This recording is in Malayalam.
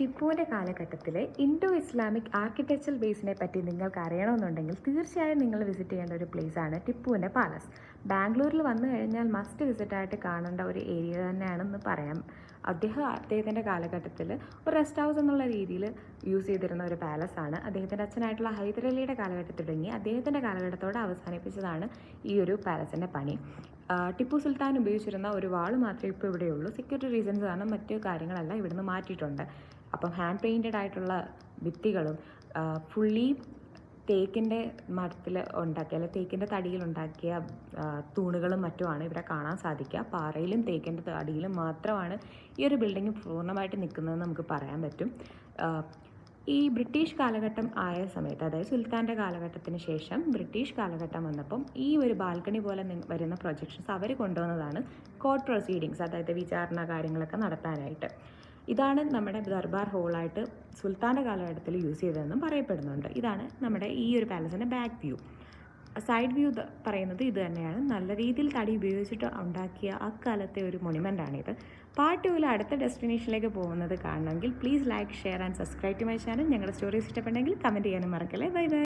ടിപ്പുവിന്റെ കാലഘട്ടത്തിലെ ഇൻഡോ ഇസ്ലാമിക് ആർക്കിടെക്ചർ ബേസിനെ പറ്റി നിങ്ങൾക്ക് അറിയണമെന്നുണ്ടെങ്കിൽ തീർച്ചയായും നിങ്ങൾ വിസിറ്റ് ചെയ്യേണ്ട ഒരു ആണ് ടിപ്പുവിന്റെ പാലസ്. ബാംഗ്ലൂരിൽ വന്നു കഴിഞ്ഞാൽ മസ്റ്റ് വിസിറ്റായിട്ട് കാണേണ്ട ഒരു ഏരിയ തന്നെയാണെന്ന് പറയാം. അദ്ദേഹം അദ്ദേഹത്തിന്റെ കാലഘട്ടത്തിൽ ഒരു റെസ്റ്റ് ഹൗസ് എന്നുള്ള രീതിയിൽ യൂസ് ചെയ്തിരുന്ന ഒരു പാലസ് ആണ് അദ്ദേഹത്തിന്റെ അച്ഛനായിട്ടുള്ള ഹൈദരലിയുടെ കാലഘട്ടത്തിൽ തുടങ്ങി. അദ്ദേഹത്തിന്റെ കാലഘട്ടത്തോടെ അവസാനിപ്പിച്ചതാണ് ഈ ഒരു പാലസിന്റെ പണി. ടിപ്പു സുൽത്താൻ ഉപയോഗിച്ചിരുന്ന ഒരു വാൾ മാത്രമേ ഇപ്പോൾ ഇവിടെയുള്ളൂ. സെക്യൂരിറ്റി റീസൺസ് കാരണം മറ്റ് കാര്യങ്ങളെല്ലാം ഇവിടുന്ന് മാറ്റിയിട്ടുണ്ട്. അപ്പം ഹാൻഡ് പെയിന്റഡ് ആയിട്ടുള്ള ഭിത്തികളും ഫുള്ളി തേക്കിന്റെ മരത്തിൽ ഉണ്ടാക്കിയ അല്ലെങ്കിൽ തേക്കിന്റെ തടിയിൽ ഉണ്ടാക്കിയ തൂണുകളും മറ്റുമാണ് ഇവിടെ കാണാൻ സാധിക്കുക. പാറയിലും തേക്കിന്റെ തടിയിലും മാത്രമാണ് ഈ ഒരു ബിൽഡിംഗ് പൂർണമായിട്ട് നിൽക്കുന്നതെന്ന് നമുക്ക് പറയാൻ പറ്റും. ഈ ബ്രിട്ടീഷ് കാലഘട്ടം ആയ സമയത്ത് അതായത് സുൽത്താന്റെ കാലഘട്ടത്തിന് ശേഷം ബ്രിട്ടീഷ് കാലഘട്ടം വന്നപ്പം ഈ ഒരു ബാൽക്കണി പോലെ വരുന്ന പ്രൊജക്ഷൻസ് അവർ കൊണ്ടുവന്നതാണ് കോർട്ട് പ്രൊസീഡിങ്സ് അതായത് വിചാരണ കാര്യങ്ങളൊക്കെ നടത്താനായിട്ട്. ഇതാണ് നമ്മുടെ ദർബാർ ഹോളായിട്ട് സുൽത്താന്റെ കാലഘട്ടത്തിൽ യൂസ് ചെയ്തതെന്നും പറയപ്പെടുന്നുണ്ട്. ഇതാണ് നമ്മുടെ ഈ ഒരു പാലസിന്റെ ബാക്ക് വ്യൂ സൈഡ് വ്യൂ പറയുന്നത് ഇത് തന്നെയാണ്. നല്ല രീതിയിൽ തടി ഉപയോഗിച്ചിട്ട് ഉണ്ടാക്കിയ അക്കാലത്തെ ഒരു മൊണിമെന്റാണിത് പാർട്ട് ടൂവിൽ അടുത്ത ഡെസ്റ്റിനേഷനിലേക്ക് പോകുന്നത് കാണണമെങ്കിൽ please like share and subscribe to my channel ഞങ്ങളുടെ സ്റ്റോറീസ് ഇഷ്ടപ്പെട്ടെങ്കിൽ കമന്റ് ചെയ്യാനും മറക്കല്ലേ. Bye bye